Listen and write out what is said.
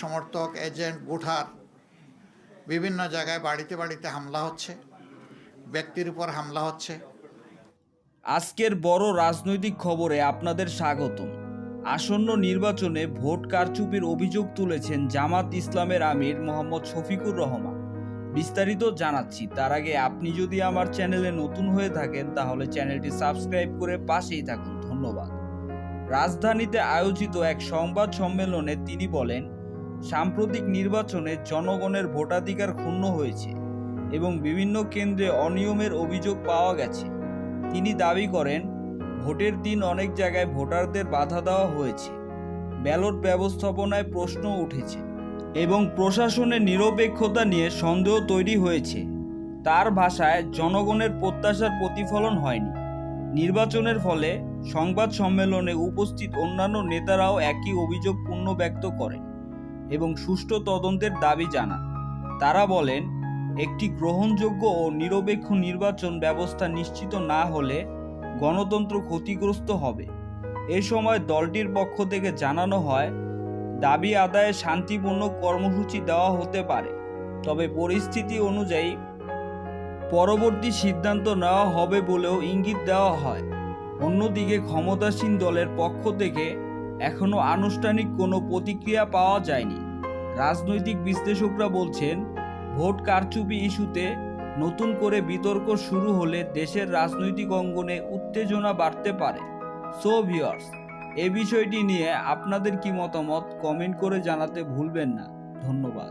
সমর্থক, এজেন্ট, গুঠার বিভিন্ন জায়গায় বাড়িতে বাড়িতে হামলা হচ্ছে, ব্যক্তির উপর হামলা হচ্ছে। আজকের বড় রাজনৈতিক খবরে আপনাদের স্বাগতম। আসন্ন নির্বাচনে ভোট কারচুপির অভিযোগ তুলেছেন জামাত ইসলামের আমির মোহাম্মদ শফিকুর রহমান। বিস্তারিত জানাচ্ছি, তার আগে আপনি যদি আমার চ্যানেলে নতুন হয়ে থাকেন, তাহলে চ্যানেলটি সাবস্ক্রাইব করে পাশেই থাকুন। ধন্যবাদ। রাজধানীতে আয়োজিত এক সংবাদ সম্মেলনে তিনি বলেন সাম্প্রতিক নির্বাচনে জনগণের ভোটাধিকার ক্ষুণ্ণ হয়েছে এবং বিভিন্ন কেন্দ্রে অনিয়মের অভিযোগ পাওয়া গেছে। তিনি দাবি করেন, ভোটের দিন অনেক জায়গায় ভোটারদের বাধা দেওয়া হয়েছে। ব্যালট ব্যবস্থাপনায় প্রশ্ন উঠেছে এবং প্রশাসনের নিরপেক্ষতা নিয়ে সন্দেহ তৈরি হয়েছে। তার ভাষায়, জনগণের প্রত্যাশার প্রতিফলন হয়নি। নির্বাচনের ফলে সংবাদ সম্মেলনে উপস্থিত অন্যান্য নেতারাও একই অভিযোগ পূর্ণ ব্যক্ত করেন। এবং সুষ্ঠু তদন্তের দাবি জানান। তারা বলেন, একটি গ্রহণযোগ্য ও নিরপেক্ষ নির্বাচন ব্যবস্থা নিশ্চিত না হলে গণতন্ত্র ক্ষতিগ্রস্ত হবে। এ সময় দলটির পক্ষ থেকে জানানো হয়, দাবি আদায়ে শান্তিপূর্ণ কর্মসূচি দেওয়া হতে পারে। তবে পরিস্থিতি অনুযায়ী পরবর্তী সিদ্ধান্ত নেওয়া হবে বলেও ইঙ্গিত দেওয়া হয়। অন্যদিকে ক্ষমতাসীন দলের পক্ষ থেকে এখনও আনুষ্ঠানিক কোনো প্রতিক্রিয়া পাওয়া যায়নি। রাজনৈতিক বিশ্লেষকরা বলছেন, ভোট কারচুপি ইস্যুতে নতুন করে বিতর্ক শুরু হলে দেশের রাজনৈতিক অঙ্গনে উত্তেজনা বাড়তে পারে। সো ভিউয়ার্স এ বিষয়টি নিয়ে আপনাদের কি মতামত? কমেন্ট করে জানাতে ভুলবেন না। ধন্যবাদ।